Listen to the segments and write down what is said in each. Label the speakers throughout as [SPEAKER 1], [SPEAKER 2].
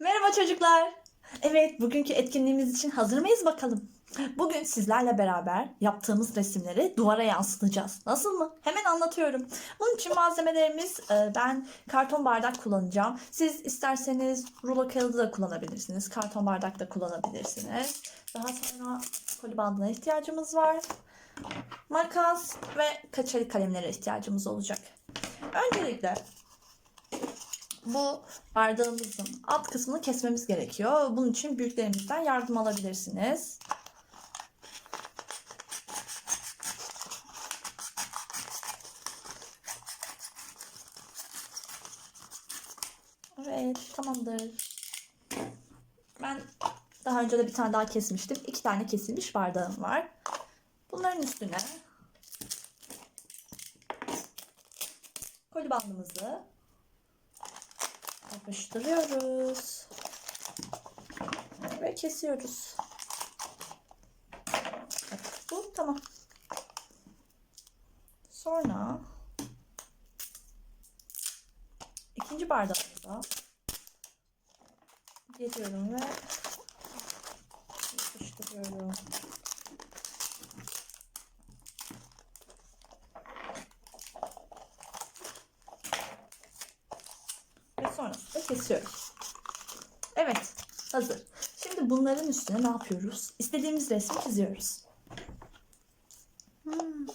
[SPEAKER 1] Merhaba çocuklar. Evet, bugünkü etkinliğimiz için hazır mıyız bakalım? Bugün sizlerle beraber yaptığımız resimleri duvara yansıtacağız. Nasıl mı? Hemen anlatıyorum. Bunun için malzemelerimiz e, ben karton bardak kullanacağım. Siz isterseniz rulo kağıdı da kullanabilirsiniz. Karton bardak da kullanabilirsiniz. Daha sonra koli bandına ihtiyacımız var. Makas ve kaçarı kalemlere ihtiyacımız olacak. Öncelikle bu bardağımızın alt kısmını kesmemiz gerekiyor. Bunun için büyüklerimizden yardım alabilirsiniz. Evet, tamamdır. Ben daha önce de bir tane daha kesmiştim. İki tane kesilmiş bardağım var. Bunların üstüne koli bandımızı yapıştırıyoruz. Ve kesiyoruz. Bu tamam. Sonra ikinci bardağımıza geliyorum ve yapıştırıyorum. Ve kesiyoruz. Evet, hazır. Şimdi bunların üstüne ne yapıyoruz? İstediğimiz resmi çiziyoruz. Hmm.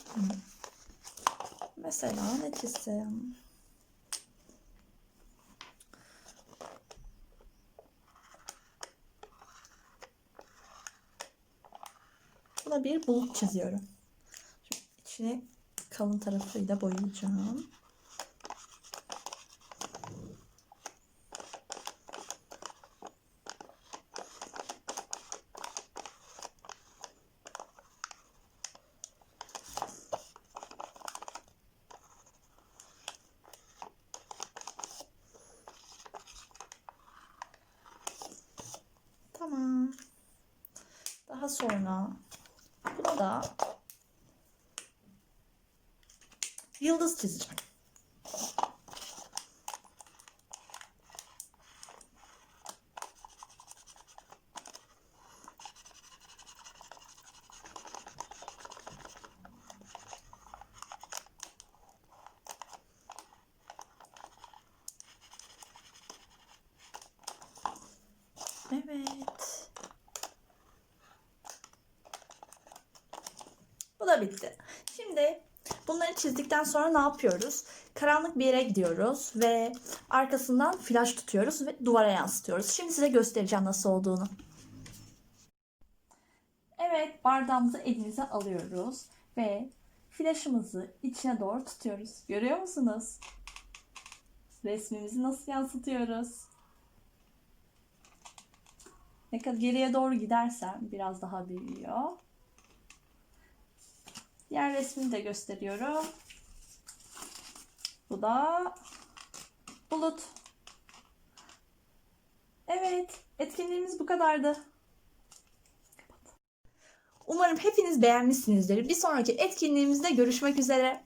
[SPEAKER 1] Mesela ne çizsem? Buna bir bulut çiziyorum. Şimdi içini kalın tarafıyla boyayacağım. Tamam. Daha sonra buna da yıldız çizeceğim. Evet. Bu da bitti. Şimdi bunları çizdikten sonra ne yapıyoruz? Karanlık bir yere gidiyoruz ve arkasından flash tutuyoruz ve duvara yansıtıyoruz. Şimdi size göstereceğim nasıl olduğunu. Evet, bardağımızı elimize alıyoruz ve flashımızı içine doğru tutuyoruz. Görüyor musunuz? Resmimizi nasıl yansıtıyoruz? Ne kadar geriye doğru gidersem biraz daha büyüyor. Diğer resmini de gösteriyorum. Bu da bulut. Evet, etkinliğimiz bu kadardı. Umarım hepiniz beğenmişsinizdir. Bir sonraki etkinliğimizde görüşmek üzere.